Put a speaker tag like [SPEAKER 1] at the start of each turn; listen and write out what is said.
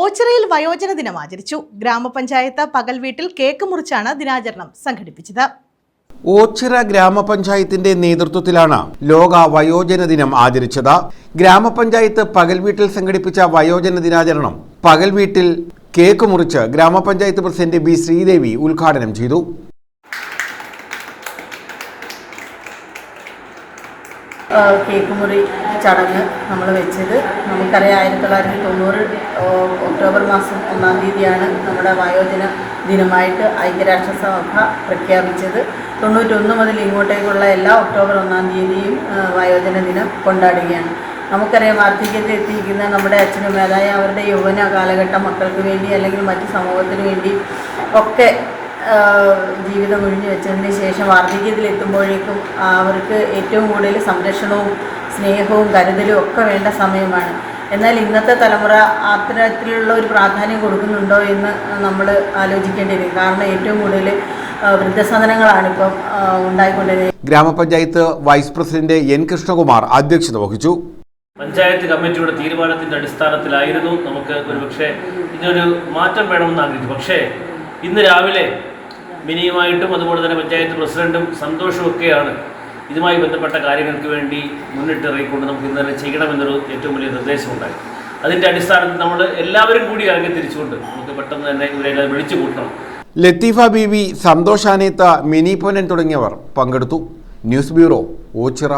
[SPEAKER 1] ഓച്ചിറയിൽ വയോജന ദിനം ആചരിച്ചു. ഗ്രാമപഞ്ചായത്ത് പകൽ വീട്ടിൽ കേക്ക് മുറിച്ചാണ് ദിനാചരണം സംഘടിപ്പിച്ചത്.
[SPEAKER 2] ഓച്ചിറ ഗ്രാമപഞ്ചായത്തിന്റെ നേതൃത്വത്തിലാണ് ലോക വയോജന ദിനം ആചരിച്ചത്. ഗ്രാമപഞ്ചായത്ത് പകൽ വീട്ടിൽ സംഘടിപ്പിച്ച വയോജന ദിനാചരണം പകൽ വീട്ടിൽ കേക്ക് മുറിച്ച് ഗ്രാമപഞ്ചായത്ത് പ്രസിഡന്റ് ബി ശ്രീദേവി ഉദ്ഘാടനം ചെയ്തു.
[SPEAKER 3] കേക്ക് മുറി ചടങ്ങ് നമ്മൾ വെച്ചത്. നമുക്കറിയാം ആയിരത്തി തൊള്ളായിരത്തി തൊണ്ണൂറ് ഒക്ടോബർ മാസം ഒന്നാം തീയതിയാണ് നമ്മുടെ വയോജന ദിനമായിട്ട് ഐക്യരാഷ്ട്രസഭ പ്രഖ്യാപിച്ചത്. തൊണ്ണൂറ്റൊന്ന് മുതൽ ഇങ്ങോട്ടേക്കുള്ള എല്ലാ ഒക്ടോബർ ഒന്നാം തീയതിയും വയോജന ദിനം കൊണ്ടാടുകയാണ്. നമുക്കറിയാം വാർദ്ധക്യത്തിൽ എത്തിയിരിക്കുന്ന നമ്മുടെ അച്ഛനും അതായത് അവരുടെ യൗവന കാലഘട്ടം മക്കൾക്ക് വേണ്ടി അല്ലെങ്കിൽ മറ്റ് സമൂഹത്തിന് വേണ്ടി ഒക്കെ ജീവിതം ഒഴിഞ്ഞു വെച്ചതിന് ശേഷം വാർദ്ധക്യത്തിലെത്തുമ്പോഴേക്കും അവർക്ക് ഏറ്റവും കൂടുതൽ സംരക്ഷണവും സ്നേഹവും കരുതലും ഒക്കെ വേണ്ട സമയമാണ്. എന്നാൽ ഇന്നത്തെ തലമുറ അത്തരത്തിലുള്ള ഒരു പ്രാധാന്യം കൊടുക്കുന്നുണ്ടോ എന്ന് നമ്മൾ ആലോചിക്കേണ്ടിയിരിക്കും കാരണം ഏറ്റവും കൂടുതൽ വൃദ്ധസദനങ്ങളാണ് ഇപ്പം ഉണ്ടായിക്കൊണ്ടിരുന്നത്. ഉണ്ടായിക്കൊണ്ടിരിക്കുന്നത്
[SPEAKER 2] ഗ്രാമപഞ്ചായത്ത് വൈസ് പ്രസിഡന്റ് എൻ കൃഷ്ണകുമാർ അധ്യക്ഷത വഹിച്ചു.
[SPEAKER 4] പഞ്ചായത്ത് കമ്മിറ്റിയുടെ തീരുമാനത്തിന്റെ അടിസ്ഥാനത്തിലായിരുന്നു നമുക്ക് ഒരുപക്ഷെ ഇതിനൊരു മാറ്റം വേണമെന്ന് ആഗ്രഹിച്ചു. പക്ഷേ ഇന്ന് രാവിലെ മിനിയുമായിട്ടും അതുപോലെ തന്നെ പഞ്ചായത്ത് പ്രസിഡന്റും സന്തോഷമൊക്കെയാണ് ഇതുമായി ബന്ധപ്പെട്ട കാര്യങ്ങൾക്ക് വേണ്ടി മുന്നിട്ടിറങ്ങിക്കൊണ്ട് നമുക്ക് ഇന്ന് തന്നെ ചെയ്യണമെന്നൊരു ഏറ്റവും വലിയ നിർദ്ദേശമുണ്ടായി. അതിന്റെ അടിസ്ഥാനത്തിൽ നമ്മൾ എല്ലാവരും കൂടി ഇറങ്ങി തിരിച്ചുകൊണ്ട് നമുക്ക് പെട്ടെന്ന് തന്നെ ഇവരെല്ലാം വിളിച്ചു കൂട്ടണം.
[SPEAKER 2] ലത്തീഫ ബീവി സന്തോഷ് സന്തോഷാനേത്ത മിനി പൊന്നൻ തുടങ്ങിയവർ പങ്കെടുത്തു. News bureau Ochira.